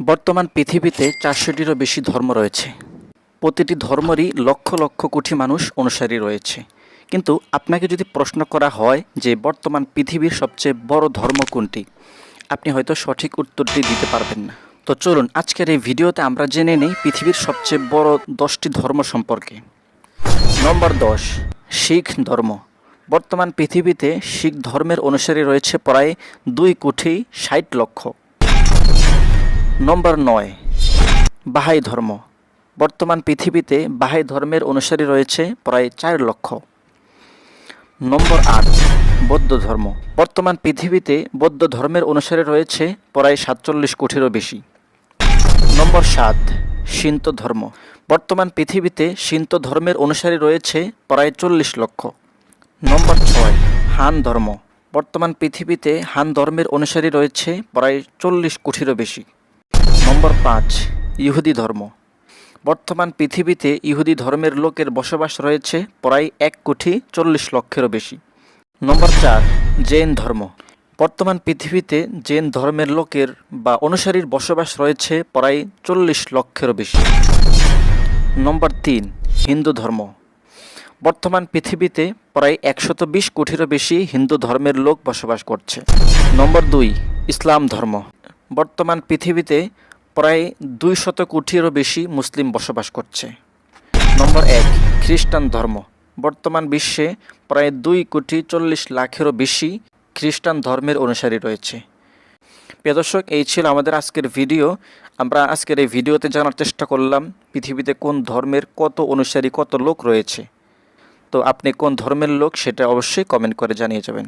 বর্তমান পৃথিবীতে চারশোটিরও বেশি ধর্ম রয়েছে। প্রতিটি ধর্মেরই লক্ষ লক্ষ কোটি মানুষ অনুসারী রয়েছে। কিন্তু আপনাকে যদি প্রশ্ন করা হয় যে বর্তমান পৃথিবীর সবচেয়ে বড় ধর্ম কোনটি, আপনি হয়তো সঠিক উত্তরটি দিতে পারবেন না। তো চলুন, আজকের এই ভিডিওতে আমরা জেনে নিই পৃথিবীর সবচেয়ে বড় দশটি ধর্ম সম্পর্কে। নম্বর দশ, শিখ ধর্ম। বর্তমান পৃথিবীতে শিখ ধর্মের অনুসারী রয়েছে প্রায় দুই কোটি ষাট লক্ষ। নম্বর নয়, বাহাই ধর্ম। বর্তমান পৃথিবীতে বাহাই ধর্মের অনুসারী রয়েছে প্রায় চার লক্ষ। নম্বর আট, বৌদ্ধ ধর্ম। বর্তমান পৃথিবীতে বৌদ্ধ ধর্মের অনুসারী রয়েছে প্রায় সাতচল্লিশ কোটিরও বেশি। নম্বর সাত সিন্ত ধর্ম। বর্তমান পৃথিবীতে সিন্ত ধর্মের অনুসারী রয়েছে প্রায় চল্লিশ লক্ষ। নম্বর ছয়, হান ধর্ম। বর্তমান পৃথিবীতে হান ধর্মের অনুসারী রয়েছে প্রায় চল্লিশ কোটিরও বেশি। নম্বর পাঁচ, ইহুদি ধর্ম। বর্তমান পৃথিবীতে ইহুদি ধর্মের লোকের বসবাস রয়েছে প্রায় এক কোটি চল্লিশ লক্ষেরও বেশি। নম্বর চার, জৈন ধর্ম। বর্তমান পৃথিবীতে জৈন ধর্মের লোকের বা অনুসারীর বসবাস রয়েছে প্রায় চল্লিশ লক্ষেরও বেশি। নম্বর তিন, হিন্দু ধর্ম। বর্তমান পৃথিবীতে প্রায় একশত বিশ কোটিরও বেশি হিন্দু ধর্মের লোক বসবাস করছে। নম্বর দুই, ইসলাম ধর্ম। বর্তমান পৃথিবীতে প্রায় দুই শত কোটিরও বেশি মুসলিম বসবাস করছে। নম্বর এক, খ্রিস্টান ধর্ম। বর্তমান বিশ্বে প্রায় দুই কোটি চল্লিশ লাখেরও বেশি খ্রিস্টান ধর্মের অনুসারী রয়েছে। প্রিয় দর্শক, এই ছিল আমাদের আজকের ভিডিও। আমরা আজকের এই ভিডিওতে জানার চেষ্টা করলাম, পৃথিবীতে কোন ধর্মের কত অনুসারী, কত লোক রয়েছে। তো আপনি কোন ধর্মের লোক, সেটা অবশ্যই কমেন্ট করে জানিয়ে যাবেন।